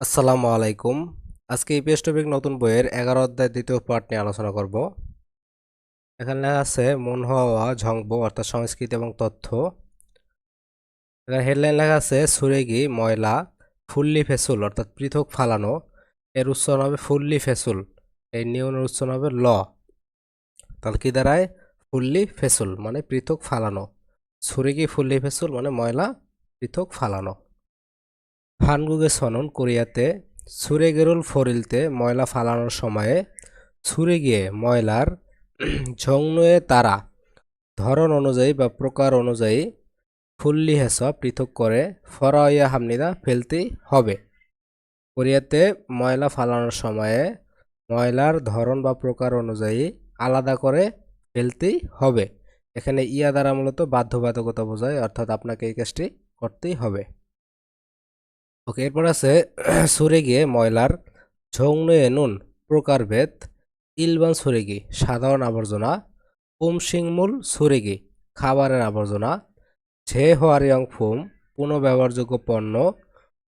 আসসালামু আলাইকুম। আজকে ইপিএস টপিক নতুন বইয়ের এগারো অধ্যায় দ্বিতীয় পার্ট নিয়ে আলোচনা করব। এখানে লেখা আছে, মন হওয়া, ঝংব, অর্থাৎ সংস্কৃতি এবং তথ্য। এখানে হেডলাইন লেখা আছে, সুরেগি, ময়লা, ফুল্লি ফেসুল, অর্থাৎ পৃথক ফালানো। এর উচ্চারণ হবে ফুল্লি ফেসুল, এই নিয়মের উচ্চারণ হবে ল। তাহলে কি দাঁড়ায়? ফুল্লি ফেসুল মানে পৃথক ফালানো। সুরেগি, ফুল্লি ফেসুল মানে ময়লা, পৃথক ফালানো। হানগুগে সনন কোরিয়াতে ছুরে গেরুল ফরিলতে ময়লা ফালানোর সময়ে ছুরে গিয়ে ময়লার ঝংনুয়ে তারা ধরন অনুযায়ী বা প্রকার অনুযায়ী ফুল্লি হেস পৃথক করে ফরাইয়া হামনিদা ফেলতেই হবে। কোরিয়াতে ময়লা ফালানোর সময়ে ময়লার ধরন বা প্রকার অনুযায়ী আলাদা করে ফেলতেই হবে। এখানে ইয়া দ্বারা মূলত বাধ্যবাধকতা বোঝায়, অর্থাৎ আপনাকে এই কাজটি করতেই হবে। ওকে এরপর আছে, সরে গিয়ে ময়লার ঝংনুয়ে নুন প্রকারভেদ ইলবান সুরেগি সাধারণ আবর্জনা পুমসিংমূল সুরেগি খাবারের আবর্জনা, ঝে হোয়ারিয়ং ফুম পুনঃব্যবহারযোগ্য পণ্য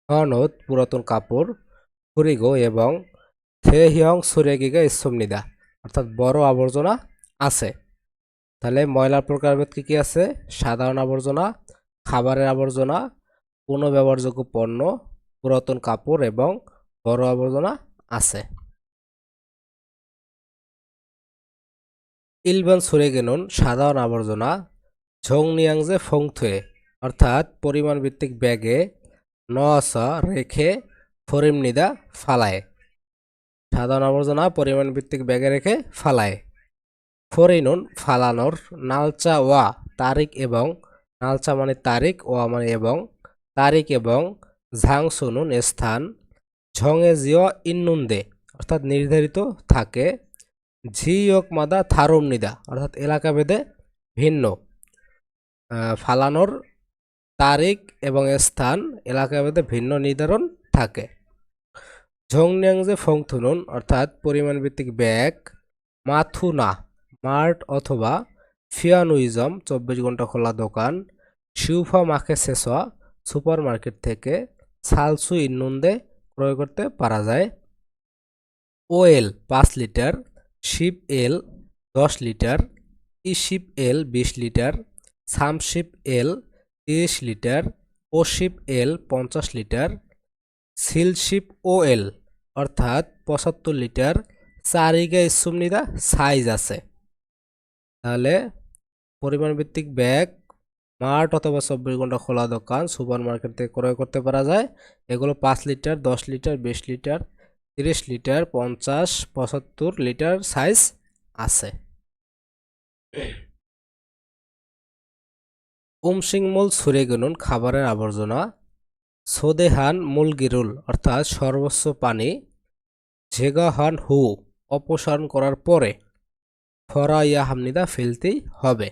হনত পুরাতন কাপড় ফুরিগো এবং থে হিয়ং সুরেগিগা ইসমনিদা অর্থাৎ বড় আবর্জনা আছে। তাহলে ময়লার প্রকারভেদ কী কী আছে? সাধারণ আবর্জনা, খাবারের আবর্জনা পুনঃব্যবহারযোগ্য পণ্য, পুরাতন কাপড় এবং বড় আবর্জনা আছে। ইলবান সুরেগেনুন সাধারণ আবর্জনা, ঝংনিয়াংজে ফংথুয়ে, অর্থাৎ পরিমাণ ভিত্তিক ব্যাগে নস রেখে ফরিমনিদা ফালায়। সাধারণ আবর্জনা পরিমাণ ভিত্তিক ব্যাগে রেখে ফালায়। ফরিনুন ফালানোর নালচা ওয়া তারিখ এবং, নালচা মানে তারিখ, ওয়া মানে এবং তারিখ এবং ঝাং ঝাংসুনুন স্থান ঝংয়ে জিও ইন্নুন্দে, অর্থাৎ নির্ধারিত থাকে। ঝিওক মাদা থারুমনিদা, অর্থাৎ এলাকা ভেদে ভিন্ন ফালানোর তারিখ এবং স্থান এলাকা ভেদে ভিন্ন নির্ধারণ থাকে। ঝংনিয়াংজে ফংথুনুন, অর্থাৎ পরিমাণ ভিত্তিক ব্যাগ, মাথুনা, মার্ট অথবা ফিয়ানুইজম, চব্বিশ ঘণ্টা খোলা দোকান, শিউফা মাখে শেষা সুপার মার্কেট থেকে সালসু ইন্নুন্দে ক্রয় করতে পারা যায়। ওএল পাঁচ লিটার, শিপ এল দশ লিটার ইশিপ এল বিশ লিটার সামশিপ এল তিরিশ লিটার, ও শিপ এল পঞ্চাশ লিটার সিলশিপ ও এল অর্থাৎ পঁচাত্তর লিটার চারিগা ইসুমনিদা সাইজ আছে। তাহলে পরিমাণ ভিত্তিক ব্যাগ মার্ট অথবা চব্বিশ ঘণ্টা খোলা দোকান সুপার মার্কেট থেকে ক্রয় করতে পারা যায়। এগুলো পাঁচ লিটার, দশ লিটার, বিশ লিটার, তিরিশ লিটার, পঞ্চাশ, পঁচাত্তর লিটার সাইজ আছে। উমসিংমূল ছুরে গুনুন খাবারের আবর্জনা। সোদেহান মূলগিরুল অর্থাৎ সর্বোচ্চ পানি, ঝেগাহান হু অপসারণ করার পরে ফরা ইয়া হামনিদা ফেলতেই হবে।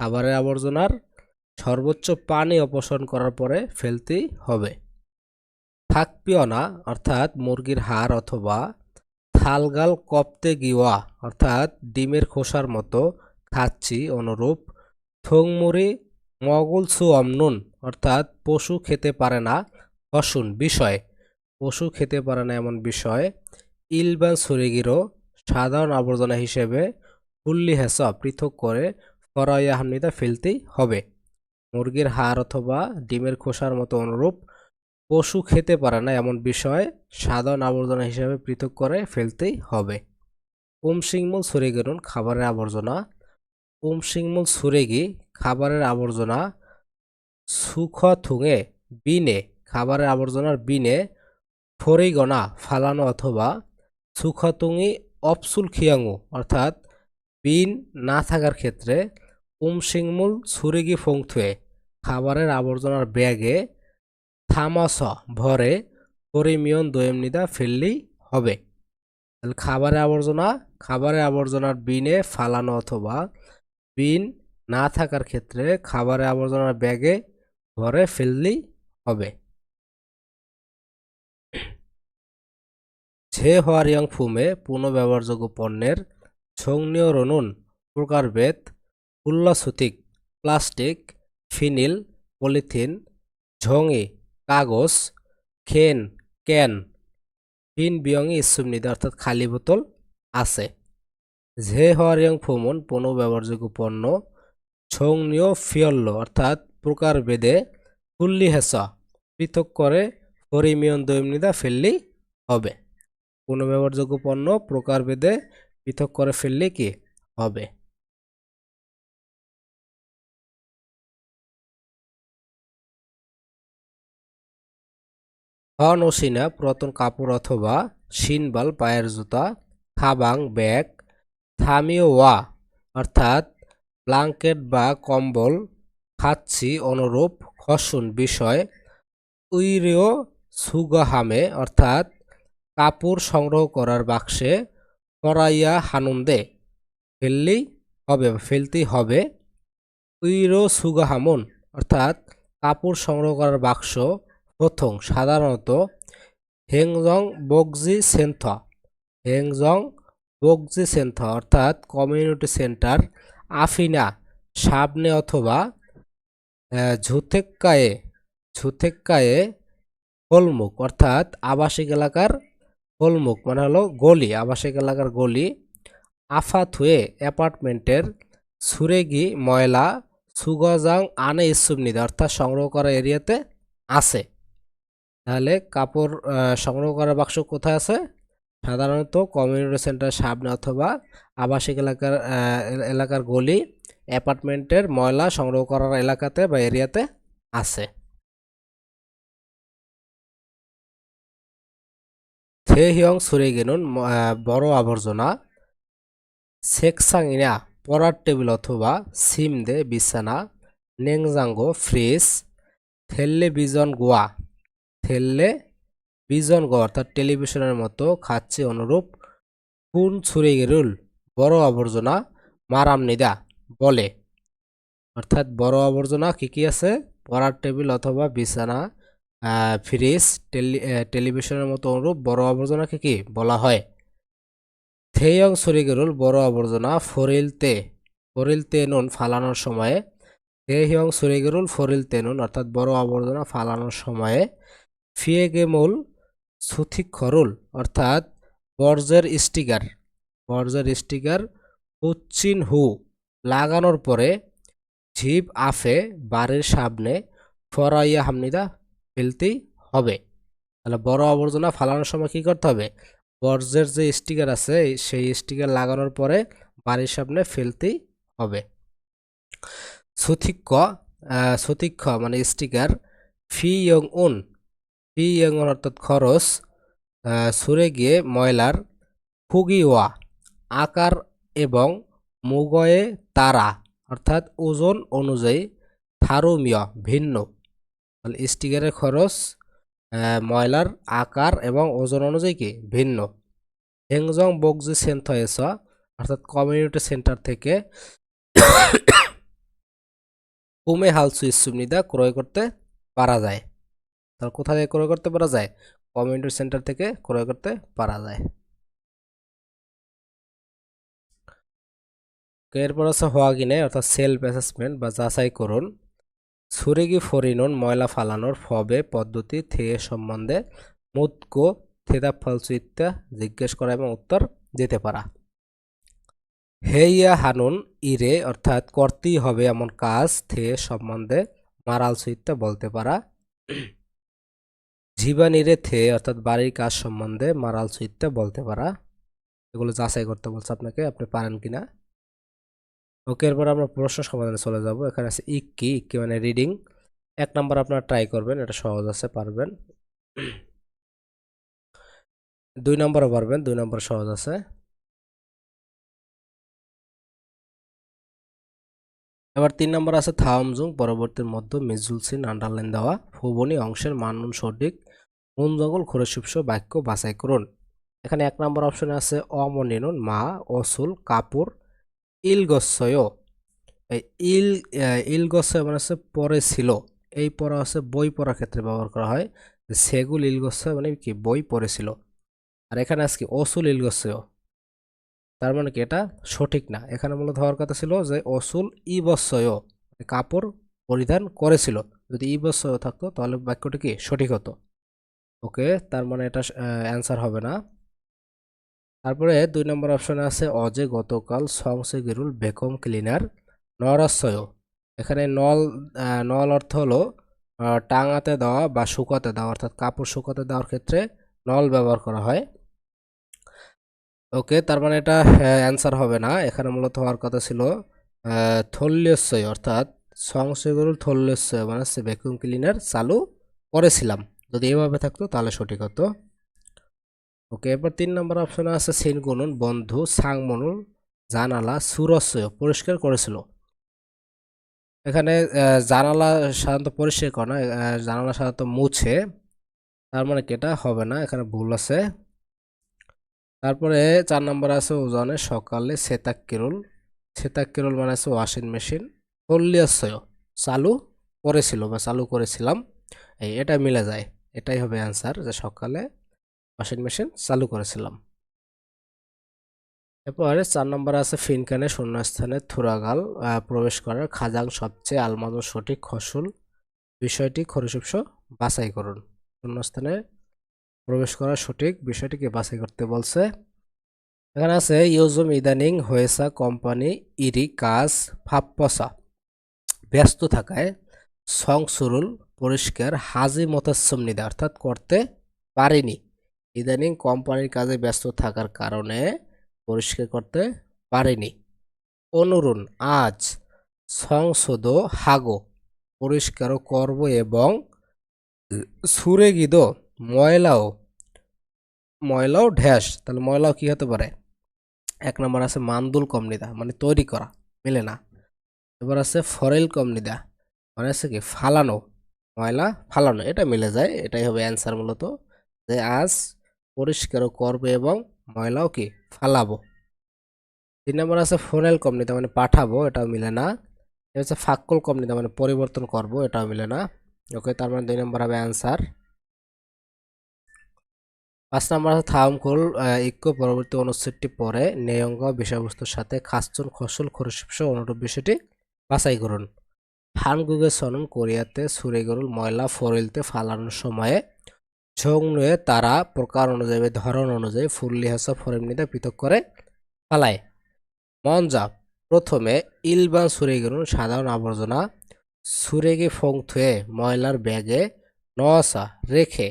খাবারের আবর্জনার সর্বোচ্চ পানি অপসারণ করার পরে ফেলতেই হবে। থাকপিয়না অর্থাৎ মুরগির হাড় অথবা থালগাল কপতে গিওয়া, অর্থাৎ ডিমের খোসার মতো খাচ্ছি অনুরূপ থংমুরি মগুল সু অমনুন অর্থাৎ পশু খেতে পারে না অসুন বিষয়। পশু খেতে পারে না এমন বিষয়। ইলবান সুরেগিরও সাধারণ আবর্জনা হিসেবে ফুল্লি হেসা পৃথক করে ফরাইয়া ফেলতেই হবে। মুরগির হাড় অথবা ডিমের খোসার মতো অনুরূপ। পশু খেতে পারে না এমন বিষয় সাধারণ আবর্জনা হিসেবে পৃথক করে ফেলতেই হবে। উমসিংমূল সুরেগেরুন খাবারের আবর্জনা। উমসিংমূল সুরেগি খাবারের আবর্জনা সুখ থুঙে, বিনে, খাবারের আবর্জনার বিনে ফরিগনা ফালানো অথবা সুখতুঙি অপসুল খিয়াঙু, অর্থাৎ বিন না থাকার ক্ষেত্রে উমসিংমূল সুরেগি ফংথুয়ে খাবারের আবর্জনার ব্যাগে থামাস ভরে পরিমিয়ন দোয়েমনিদা ফেললেই হবে। তাহলে খাবারের আবর্জনা খাবারের আবর্জনার বিনে ফালানো অথবা বিন না থাকার ক্ষেত্রে খাবারের আবর্জনার ব্যাগে ভরে ফেললেই হবে। ঝে হোয়ারিয়াং ফুমে পুনঃব্যবহারযোগ্য পণ্যের ছংনীয় রনুন, প্রকারভেদ উল্লাসুতিক প্লাস্টিক, ফিনিল, পলিথিন, ঝঙে, কাগজ, খেন, ক্যান বিন বিয়ংয়ে ইসুম নিদা, অর্থাৎ খালি বোতল আছে। ঝে হওয়ারিয়ং ফুমন পুনঃব্যবহারযোগ্য পণ্য ছংনীয় ফিয়ল্ল, অর্থাৎ প্রকার বেদে ফুল্লি হেসা পৃথক করে পরিমিয়ন দৈমনিদা ফেললি হবে। পুনঃব্যবহারযোগ্য পণ্য প্রকার বেদে পৃথক করে ফেললে কি হবে? হন ও পুরাতন কাপড় অথবা সিনবাল, পায়ের জুতা থাবাং ব্যাগ থামিও ওয়া অর্থাৎ ব্লাঙ্কেট বা কম্বল, খাচ্ছি, অনুরূপ খসুন বিষয়, উইরিও সুগাহামে, অর্থাৎ কাপড় সংগ্রহ করার বাক্সে করাইয়া হানুন্দে ফেললেই হবে, ফেলতেই হবে। উইরো সুগাহামুন, অর্থাৎ কাপড় সংগ্রহ করার বাক্স প্রথম সাধারণত হেংজং বগজি সেন্থ। হেংজং বগজি সেন্থ অর্থাৎ কমিউনিটি সেন্টার আফিনা সাবনে অথবা ঝুথেক্কায়ে ঝুথেক্কায়ে গোলমুখ অর্থাৎ আবাসিক এলাকার গোলমুখ মানে হলো গলি, আবাসিক এলাকার গলি। আফাথুয়ে অ্যাপার্টমেন্টের সুরেগি, ময়লা, সুগজাং, আনে ইসুমনিদা অর্থাৎ সংগ্রহ করা এরিয়াতে আছে। তাহলে কাপড় সংগ্রহ করার বাক্স কোথায় আছে? সাধারণত কমিউনিটি সেন্টার সামনে অথবা আবাসিক এলাকার এলাকার গলি, অ্যাপার্টমেন্টের ময়লা সংগ্রহ করার এলাকাতে বা এরিয়াতে আছে। থে হিয়ং সুরে গেনুন বড় আবর্জনা। সেকসাংইনা পড়ার টেবিল অথবা সিম দে বিছানা। নেংজাঙ্গো, ফ্রিজ। থেললে বিজন গোয়া বিজন গোয়া অর্থাৎ টেলিভিশনের মতো খাচ্ছে অনুরূপ কোন ছুরে গেরুল, বড় আবর্জনা মারাম নিদা বলে। অর্থাৎ বড় আবর্জনা কি কি আছে? পড়ার টেবিল অথবা বিছানা ফ্রিজ, টেলি টেলিভিশনের মতো অনুরূপ বড় আবর্জনাকে কি বলা হয়? থেয়ং সরিগেরুল বড় আবর্জনা ফরিলতে ফরিলতে নুন ফালানোর সময়ে থেহিয়ং সরিগেরুল ফরিলতে নুন অর্থাৎ বড় আবর্জনা ফালানোর সময়ে ফিয়েগেমুল সুথিক্ষরুল অর্থাৎ বর্জ্যের স্টিকার বর্জ্যের স্টিকার উচ্চিন হু লাগানোর পরে ঝিপ আফে বাড়ির সামনে ফরাইয়া হামনিদা ফেলতেই হবে। তাহলে বড় আবর্জনা ফালানোর সময় কী করতে হবে? বর্জ্যের যে স্টিকার আছে, সেই স্টিকার লাগানোর পরে বাড়ির সামনে ফেলতেই হবে। সুথিক্ষ সুথিক্ষ মানে স্টিকার ফি ইয়ং উন উন অর্থাৎ খরচ সুরে গিয়ে ময়লার ফুগিওয়া আকার এবং মুগয়ে তারা অর্থাৎ ওজন অনুযায়ী থারুমিয় ভিন্ন। স্টিকারের খরচ ময়লার আকার এবং ওজন অনুযায়ী কি? ভিন্ন। হেংজং বগজি সেন্থয়েস অর্থাৎ কমিউনিটি সেন্টার থেকে কুমে হালসু ইসুমনিদা ক্রয় করতে পারা যায়। তাহলে কোথা থেকে ক্রয় করতে পারা যায়? কমিউনিটি সেন্টার থেকে ক্রয় করতে পারা যায়। এরপর আছে হোয়াগিনে অর্থাৎ সেলফ অ্যাসেসমেন্ট বা যাচাই করুন। সুরেগি ফরিনুন ময়লা ফালানোর ফবে পদ্ধতি থেকে সম্বন্ধে মুদকো থেদা ফালসু ইত্যা জিজ্ঞেস করা এবং উত্তর দিতে পারা। হেইয়া হানুন ইরে, অর্থাৎ করতেই হবে এমন কাজ থে সম্বন্ধে মারাল সুইত্যা বলতে পারা। জীবানিরে থে, অর্থাৎ বাড়ির কাজ সম্বন্ধে মারাল সুইত্যা বলতে পারা। এগুলো যাচাই করতে বলছে আপনাকে, আপনি পারেন কিনা। ওকে, এরপর আমরা প্রশ্ন সমাধানে চলে যাব। এখানে আছে ইক্কি ইক্কি মানে রিডিং। এক নাম্বার আপনারা ট্রাই করবেন, এটা সহজ আছে, পারবেন। দুই নম্বরও পারবেন, দুই নম্বর সহজ আছে। এবার তিন নম্বর আছে থামজুং, পরবর্তীর মধ্যে মিজুলসিন, আন্ডারলাইন দেওয়া। ফুবনি অংশের মানন সঠিক। মন জঙ্গল ঘুরে খুরশিপস বাক্য বাছাই করুন। এখানে এক নম্বর অপশনে আছে অমনিনুন মা অসুল কাপুর ইলগস্বয় এই ইল আহ, মানে হচ্ছে পরে ছিল। এই পড়া হচ্ছে বই পড়ার ক্ষেত্রে ব্যবহার করা হয়। সেগুল ইলগস্বয় মানে কি? বই পড়েছিল আর এখানে আজকে অসুল ইলগস্বয় তার মানে কি? এটা সঠিক না। এখানে মূলত হওয়ার কথা ছিল যে অসুল ইবস্বয় মানে কাপড় পরিধান করেছিল যদি ইবস্বয় থাকতো তাহলে বাক্যটা কি? সঠিক হতো। ওকে, তার মানে এটা অ্যান্সার হবে না। তারপরে দুই নম্বর অপশনে আছে, অজে গতকাল সংসে গিরুল বেকম ক্লিনার নরস্বয় এখানে নল নল অর্থ হলো টাঙাতে দেওয়া বা শুকাতে দেওয়া, অর্থাৎ কাপড় শুকাতে দেওয়ার ক্ষেত্রে নল ব্যবহার করা হয়। ওকে, তার মানে এটা অ্যান্সার হবে না। এখানে মূলত হওয়ার কথা ছিল থল্যস্বয়, অর্থাৎ সংশয়গুরুল থল্যস্বয় মানে হচ্ছে ভ্যাকুয়াম ক্লিনার চালু করেছিলাম। যদি এভাবে থাকতো, তাহলে সঠিক হতো। ওকে এবার তিন নম্বর অপশনে আছে সিন গুনুন, বন্ধু সাংমনুল জানালা, সুরস্বয়, পরিষ্কার করেছিল। এখানে জানালা সাধারণত পরিষ্কার করে না জানালা সাধারণত মুছে, তার মানে কি এটা হবে না, এখানে ভুল আছে। তারপরে চার নম্বর আছে ওজনে সকালে সেতাক কেরল সেতাক কেরল মানে আছে ওয়াশিং মেশিন পল্লিয়াশয় চালু করেছিল বা চালু করেছিলাম, এই এটা মিলে যায়। এটাই হবে অ্যান্সার যে সকালে ওয়াশিং মেশিন চালু করেছিলাম। এরপরে চার নম্বর আছে ফিনকানে শূন্যস্থানে থুরাগাল প্রবেশ করার খাজাং সবচেয়ে আলমাদুর সঠিক ফসল। বিষয়টি খরিসুপস বাছাই করুন। শূন্যস্থানে প্রবেশ করার সঠিক বিষয়টিকে বাছাই করতে বলছে। এখানে আছে, ইউজুম ইদানিং হয়েসা কোম্পানি ইরি কাজ ফাপ্পসা ব্যস্ত থাকায় সংসুরুল পরিষ্কার, হাজি মতাসম নিদা, অর্থাৎ করতে পারেনি। ইদানিং কোম্পানির কাজে ব্যস্ত থাকার কারণে পরিষ্কার করতে পারেনি। অনুরুণ, আজ সংসদ হাগো, পরিষ্কারও করব এবং সুরে গিদ ময়লাও ময়লাও ঢ্যাস তাহলে ময়লাও কি হতে পারে? এক নম্বর আছে মান্দুল কমনিদা মানে তৈরি করা, মেলে না। এবার আছে ফরেল কমনিদা মানে আছে কি, ফালানো। ময়লা ফালানো এটা মিলে যায়, এটাই হবে অ্যান্সার মূলত। যে আজ পরিষ্কারও করবে এবং ময়লাও কি? ফালাবো। তিন নম্বর আছে ফোনেল কমনিদা মানে পাঠাবো, এটাও মিলে না। এটা হচ্ছে ফাক্কল কমনিদা মানে পরিবর্তন করব, এটাও মিলে না। ওকে তার মানে দুই নম্বর হবে অ্যান্সার পাঁচ নম্বর আছে থামকুল ইক্য পরবর্তী অনুচ্ছেদটি পরে নেয়ঙ্গ বিষয়বস্তুর সাথে খাসচুন, খসল খরশিপস অনুরূপ বিষয়টি বাছাই করুন। হানগুগে সনন কোরিয়াতে সুরেগরুল ময়লা ফরিলতে ফালানোর সময়ে ঝোং নুয়ে তারা প্রকার অনুযায়ী ধরন অনুযায়ী ফুল্লি হাসা ফরেমনিতে পৃথক করে ফালায়। মঞ্জা, প্রথমে ইলবান সুরেগরুল সাধারণ আবর্জনা সুরেগে ফোং থুয়ে ময়লার ব্যাগে নসা রেখে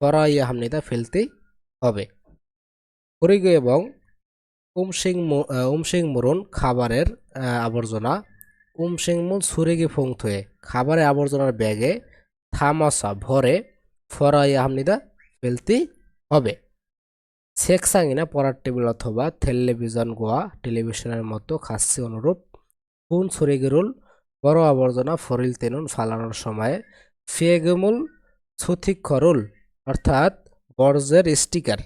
করাইয়া হামনিতা ফেলতে হবে। হরিগ এবং উমসিং উমসিং মরুন খাবারের আবর্জনা উমসিং মুন সুরেগি ফোং থুয়ে খাবারের আবর্জনার ব্যাগে থামাসা ভরে ফরাইয়া হামনিদা ফেলতে হবে। সেকসাঙিনা পড়ার টেবিল অথবা টেলিভিশন গোয়া টেলিভিশনের মতো খাসি অনুরূপ কোন সুরেগিরুল বড় আবর্জনা ফরিল তেনুন ফালানোর সময় ফিয়েগমুল সুথিক্ষরুল অর্থাৎ বর্জ্যের স্টিকার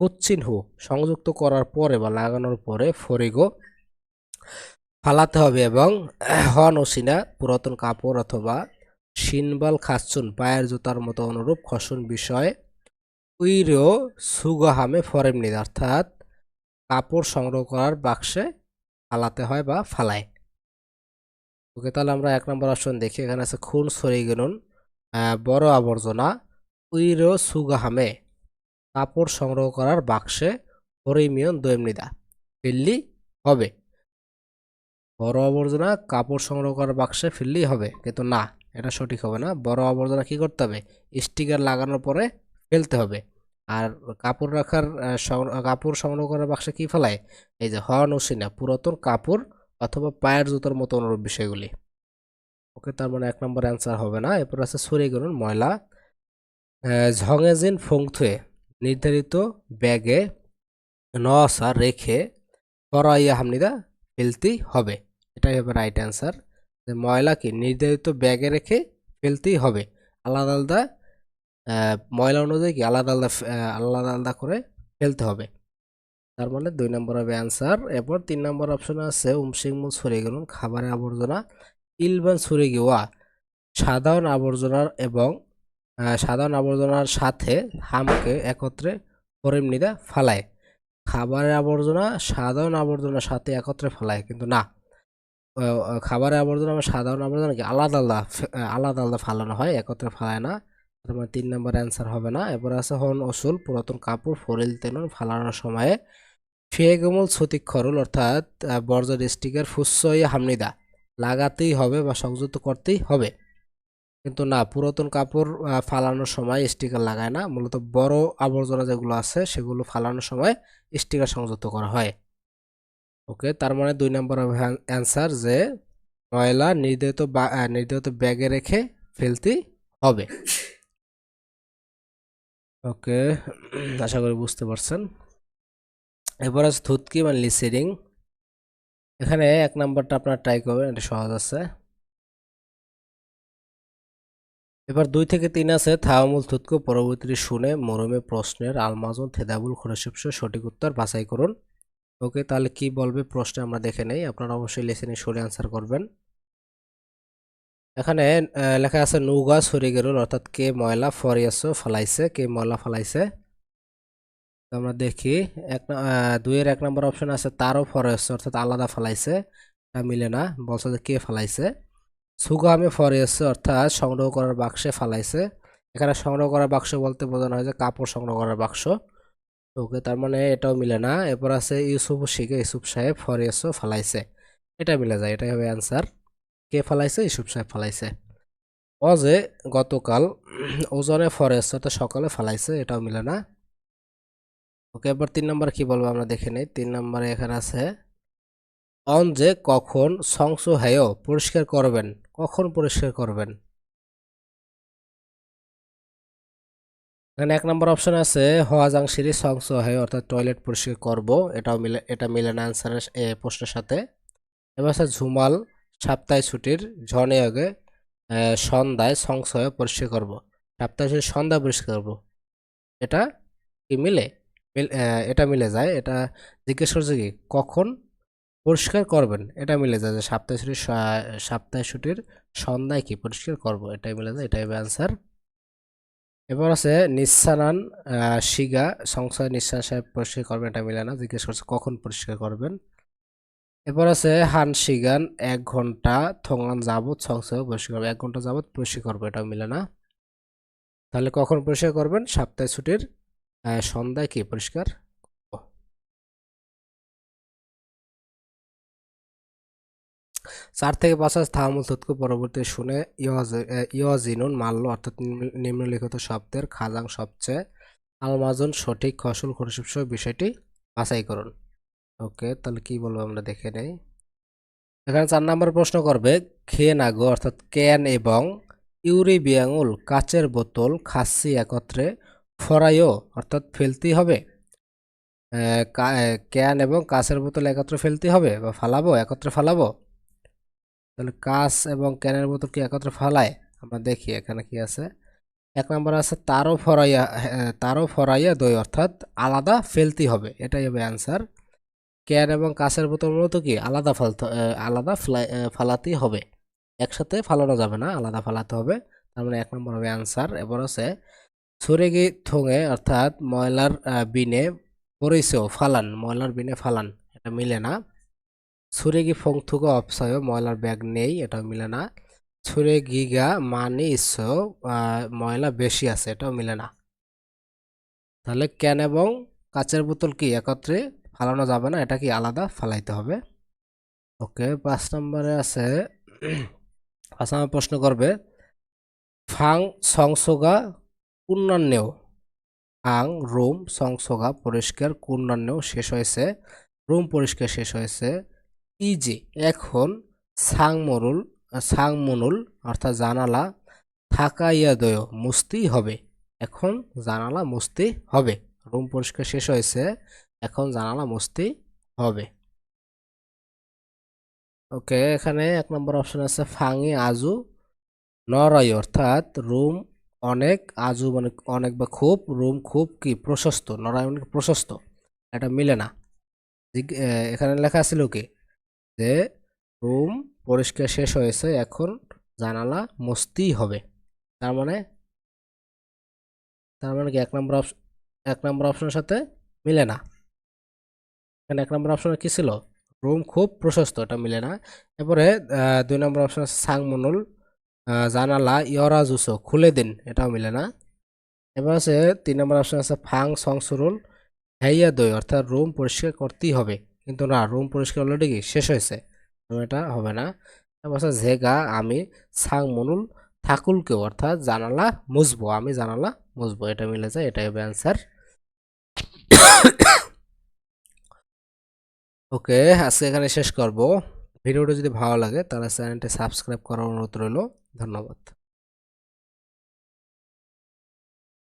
কুচ্চিহ্ন সংযুক্ত করার পরে বা লাগানোর পরে ফরিগো ফালাতে হবে এবং হন ওসিনা পুরাতন কাপড় অথবা সিনবাল খাসচুন, পায়ের জুতার মতো অনুরূপ খসন বিষয় উইরো সুগাহামে ফরেম নিদ অর্থাৎ কাপড় সংগ্রহ করার বাক্সে ফালাতে হয় বা ফালায়। ওকে, তাহলে আমরা এক নম্বর অপশন দেখি। এখানে আছে খুন সরি গেনুন বড় আবর্জনা, উইরো সুগাহামে কাপড় সংগ্রহ করার বাক্সে হরিমিয়ন দৈমনিদা ফিরলি হবে। বড় আবর্জনা কাপড় সংগ্রহ করার বাক্সে ফেললেই হবে। কিন্তু না, এটা সঠিক হবে না। বড় আবর্জনা কি করতে হবে? স্টিকার লাগানোর পরে ফেলতে হবে। আর কাপড় রাখার কাপড় সংগ্রহ করার বাক্সে কি ফেলায়? এই যে হর্ন ওসিনা পুরাতন কাপড় অথবা পায়ের জুতোর মতো অনুরূপ বিষয়গুলি। ওকে, তার মানে এক নম্বর অ্যান্সার হবে না। এরপর আছে সরে গেলুন ময়লা ঝঙেজিন ফোংথুয়ে, নির্ধারিত ব্যাগে নসা রেখে ফরাইয়া হামনিদা ফেলতেই হবে। এটাই হবে রাইট অ্যান্সার যে ময়লাকে নির্ধারিত ব্যাগে রেখে ফেলতেই হবে। আলাদা আলাদা ময়লা অনুযায়ী কি আলাদা আলাদা আলাদা আলাদা করে ফেলতে হবে। তার মানে দুই নম্বর হবে অ্যান্সার এরপর তিন নম্বর অপশনে আছে উমসিংমুল সরে গেলুন, খাবারের আবর্জনা ইলবান সরে গেওয়া, সাধারণ আবর্জনার এবং সাধারণ আবর্জনার সাথে হামকে একত্রে ফরেমনিদা ফালায়। খাবারের আবর্জনা সাধারণ আবর্জনার সাথে একত্রে ফেলায়, কিন্তু না। খাবারের আবর্জনা এবং সাধারণ আবর্জনা কি আলাদা আলাদা আলাদা আলাদা ফালানো হয় একত্রে ফালায় না। তার মানে তিন নম্বর অ্যান্সার হবে না। এবার আছে হন অসুল পুরাতন কাপড় ফরিল তেনন ফালানোর সময়ে। ফিয়েগমূল সতিক্ষরুল অর্থাৎ আহ, বর্জ্য ডিস্ট্রিক্টের ফুসই হামনিদা। লাগাতেই হবে বা সংযুক্ত করতেই হবে। কিন্তু না পুরাতন কাপড় ফালানোর সময় স্টিকার লাগায় না। মূলত বড় আবর্জনা যেগুলো আছে সেগুলো ফালানোর সময় স্টিকার সংযুক্ত করা হয়। ওকে, তার মানে দুই নম্বর অ্যান্সার যে ময়লা নির্ধারিত বা- নির্ধারিত ব্যাগে রেখে ফেলতে হবে। ওকে, আশা করি বুঝতে পারছেন। এবার আছে ধুতকি মানে লিসিডিং। এখানে এক নাম্বারটা আপনার ট্রাই করবেন, এটা সহজ আছে। এবার দুই থেকে তিন আছে থাওয়ামুল থুতকো পরবর্তী শুনে মরমে প্রশ্নের আলমাজন থেদাবুল খরশিপস সঠিক উত্তর বাছাই করুন। ওকে, তাহলে কি বলবে? প্রশ্নে আমরা দেখে নেই। আপনারা অবশ্যই লেসেনে সরে আনসার করবেন। এখানে লেখা আছে, নৌগা সরে গেরুল অর্থাৎ কে ময়লা ফরিয়াছো ফলাইছে, কে ময়লা ফলাইছে। তো আমরা দেখি, এক দুইয়ের এক নম্বর অপশন আছে, তারও ফরেছে অর্থাৎ আলাদা ফলাইছে। এটা মিলে না, বলছে যে কে ফলাইছে? সুগামে ফরেছে অর্থাৎ সংগ্রহ করার বাক্সে ফালাইছে। এখানে সংগ্রহ করার বাক্স বলতে বোঝানো হয় যে কাপড় সংগ্রহ করার বাক্স। ওকে তার মানে এটাও মিলে না। এরপর আছে ইউসুফ শিখে, ইউসুফ সাহেব ফরিয়াছো ফালাইছে। এটা মিলে যায়, এটাই হবে অ্যান্সার কে ফালাইছে? ইউসুফ সাহেব ফালাইছে। যে গতকাল ওজনে ফরেছে অর্থাৎ সকালে ফালাইছে, এটাও মিলে না। ওকে এবার তিন নম্বর কি বলব আমরা দেখে নেই। তিন নম্বরে এখানে আছে, অন যে কখন সংস হেয় পরিষ্কার করবেন, কখন পরিষ্কার করবেন? এখানে এক নম্বর অপশন আছে হওয়াজাং সিরি সংস হেয়, অর্থাৎ টয়লেট পরিষ্কার করব। এটাও মিলে, এটা মিলে না অ্যান্সারের এ প্রশ্নের সাথে। এবার আছে ঝুমাল সপ্তাহে ছুটির ঝনে আগে সন্ধ্যায় সংস হয়ে পরিষ্কার করব। সপ্তাহে ছুটির, সন্ধ্যায় পরিষ্কার করব। এটা কি মিলে? এটা মিলে যায়। এটা জিজ্ঞেস করছে কি, কখন পরিষ্কার করবেন? এটা মিলে যায় যে সপ্তাহে ছুটির সপ্তাহে ছুটির সন্ধ্যায় কি পরিষ্কার করব? এটাই মিলে যায়, এটাই অ্যান্সার এবার আছে নিঃসানান শিগা সংশয় নিঃসান সাহেব পরিষ্কার করবেন এটা মিলে না, জিজ্ঞেস করছে কখন পরিষ্কার করবেন। এবার আছে হান শিগান, এক ঘণ্টা থান যাবৎ সংশয় পরিষ্কার করবে, এক ঘণ্টা যাবৎ পরিষ্কার করবে এটা মিলে না। তাহলে কখন পরিষ্কার করবেন? সপ্তাহে ছুটির সন্ধ্যায় কি পরিষ্কার? চার থেকে পাঁচ হাজার থামুল তৎক পরবর্তী শুনে ইয়জিনুন মাল্য অর্থাৎ নিম্নলিখিত শব্দের খাজাং সবচেয়ে আলমাজন সঠিক ফসল খরচুপ বিষয়টি বাছাই করুন। ওকে, তাহলে কি বলব আমরা দেখে নেই। এখানে চার নম্বর প্রশ্ন করবে খেয়ে নাগো অর্থাৎ ক্যান এবং ইউরি বিয়াঙ্গুল কাচের বোতল খাসি একত্রে ফরাইও, অর্থাৎ ফেলতেই হবে? ক্যান এবং কাচের বোতল একত্রে ফেলতে হবে বা ফালাবো, একত্রে ফালাবো? তাহলে কাচ এবং ক্যানের বোতল কি একত্রে ফালায়? আমরা দেখি এখানে কি আছে। এক নম্বর আছে তারও ফরাইয়া হ্যাঁ, তারও ফরাইয়া দই অর্থাৎ আলাদা ফেলতে হবে এটাই হবে অ্যান্সার। ক্যান এবং কাচের বোতল মূলত কি? আলাদা ফালতে আলাদা ফালাতেই হবে। একসাথে ফালানো যাবে না আলাদা ফালাতে হবে। তার মানে এক নম্বর হবে অ্যান্সার। এবার আছে সুরেগি থঙে অর্থাৎ ময়লার বিনে পরিচয় ফালান ময়লার বিনে ফালান এটা মিলে না। সুরেগি ফংথুক অপসয় ময়লার ব্যাগ নেই এটা মিলে না। ছুরে গিগা মানে ইস ময়লা বেশি আছে, এটাও মিলে না। তাহলে ক্যান এবং কাচের বোতল কি একত্রে ফালানো যাবে না? এটা কি আলাদা? ফালাইতে হবে। ওকে, পাঁচ নম্বরে আছে, পাঁচ নম্বর প্রশ্ন করবে, ফাং সংসোগা কুন্নান্যেও ফাং রুম সংসোগা পরিষ্কার কুন্নান্যেও শেষ হয়েছে, রুম পরিষ্কার শেষ হয়েছে। ইজি এখন সাংমরুল, সাংমনুল অর্থাৎ জানালা থাকাইয়া দয় মুছতেই হবে। এখন জানালা মুস্তি হবে। রুম পরিষ্কার শেষ হয়েছে, এখন জানালা মুস্তি হবে। ওকে, এখানে এক নম্বর অপশন আছে ফাঙে আজু, নরয় অর্থাৎ রুম অনেক, আজু মানে অনেক বা খুব, রুম খুব কি প্রশস্ত, নরয় মানে প্রশস্ত, এটা মিলে না। এখানে লেখা ছিল কি যে রুম পরিষ্কার শেষ হয়েছে, এখন জানালা মুছতেই হবে। তার মানে তার মানে কি এক নম্বর অপশন এক নম্বর অপশনের সাথে মিলে না? এখানে এক নম্বর অপশনে কি ছিল? রুম খুব প্রশস্ত, এটা মিলে না। এরপরে দুই নম্বর অপশন আছে সাংমনুল জানালা ইয়রা জুসো, খুলে দিন, এটাও মিলে না। এবার আছে তিন নম্বর অপশন আছে ফাং সংসুরুল হ্যাইয়া দই, অর্থাৎ রুম পরিষ্কার করতেই হবে। কিন্তু না রুম পরিষ্কার অলরেডি কি শেষ হয়েছে। এটা হবে না। আছে ঝেগা আমি সাং, মনুল থাকুলকেও অর্থাৎ জানালা মুছবো, আমি জানালা মুছবো, এটা মিলে যায়, এটাই হবে অ্যান্সার ওকে, আজকে এখানে শেষ করব। ভিডিওটা যদি ভালো লাগে তাহলে চ্যানেলটি সাবস্ক্রাইব করার অনুরোধ রইল। ধন্যবাদ।